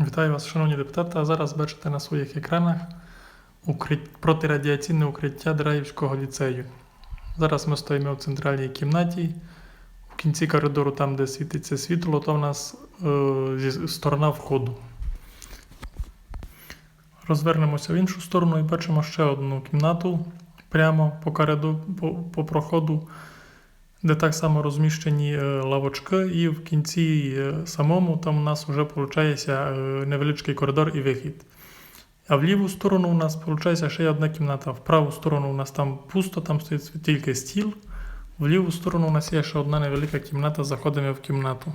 Вітаю вас, шановні депутати. Зараз бачите на своїх екранах протирадіаційне укриття Драївського ліцею. Зараз ми стоїмо в центральній кімнаті. В кінці коридору, там, де світиться світло, то в нас е, сторона входу. Розвернемося в іншу сторону і бачимо ще одну кімнату прямо по коридору, по, по проходу, де так само розміщені е, лавочки, і в кінці е, самому там у нас вже виходить невеличкий коридор і вихід. А в ліву сторону у нас виходить ще одна кімната. В праву сторону у нас там пусто, там стоїть тільки стіл. В ліву сторону у нас є ще одна невелика кімната, заходимо в кімнату.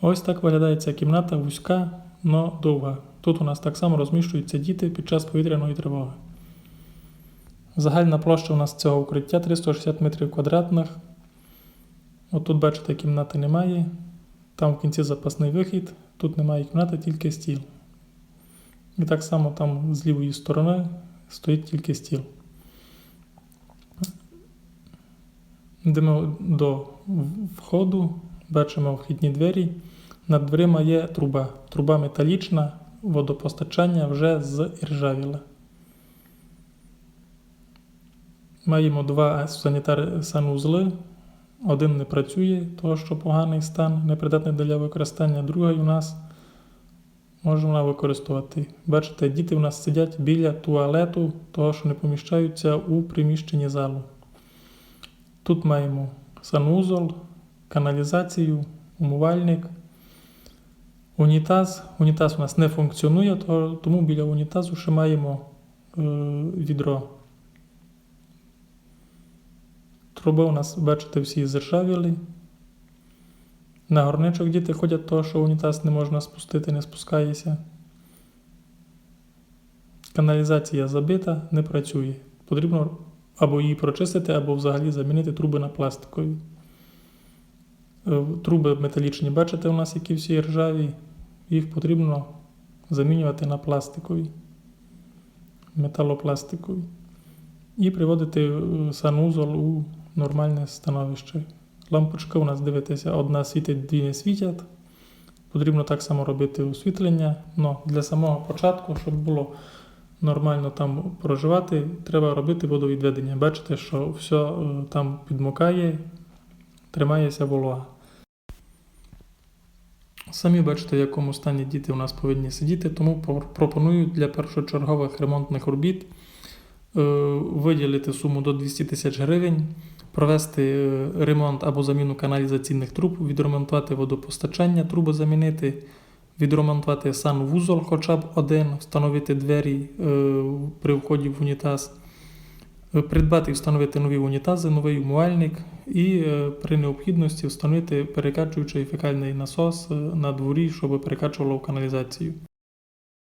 Ось так виглядає ця кімната вузька, но довга. Тут у нас так само розміщуються діти під час повітряної тривоги. Загальна площа у нас цього укриття 360 метрів квадратних. От тут, бачите, кімнати немає. Там в кінці запасний вихід. Тут немає кімнати, тільки стіл. І так само там з лівої сторони стоїть тільки стіл. Йдемо до входу, бачимо вхідні двері. Над дверима є труба. Труба металічна, водопостачання вже з іржавіла. Маємо два санузли. Один не працює, того що поганий стан, непридатний для використання. Другий у нас можна використовувати. Бачите, діти у нас сидять біля туалету, того що не поміщаються у приміщенні залу. Тут маємо санузол, каналізацію, умивальник, унітаз. Унітаз у нас не функціонує, тому біля унітазу ще маємо е, відро. Труби у нас, бачите, всі зіржавіли. На горничок діти ходять, того, що унітаз не можна спустити, не спускається. Каналізація забита, не працює. Потрібно або її прочистити, або взагалі замінити труби на пластикові. Е, Труби металічні, бачите, у нас які всі ржаві. Їх потрібно замінювати на пластикові, металопластикові. І приводити е, санузол у нормальне становище. Лампочка у нас дивитися, одна світить, дві не світять. Потрібно так само робити освітлення. Но для самого початку, щоб було нормально там проживати, треба робити водовідведення. Бачите, що все там підмокає, тримається волога. Самі бачите, в якому стані діти у нас повинні сидіти, тому пропоную для першочергових ремонтних робіт е, виділити суму до 200 тисяч гривень, провести е, ремонт або заміну каналізаційних труб, відремонтувати водопостачання, труби замінити, відремонтувати санвузол хоча б один, встановити двері е, при вході в унітаз, е, придбати і встановити нові унітази, новий умивальник і при необхідності встановити перекачуючий фекальний насос на дворі, щоб перекачувало каналізацію.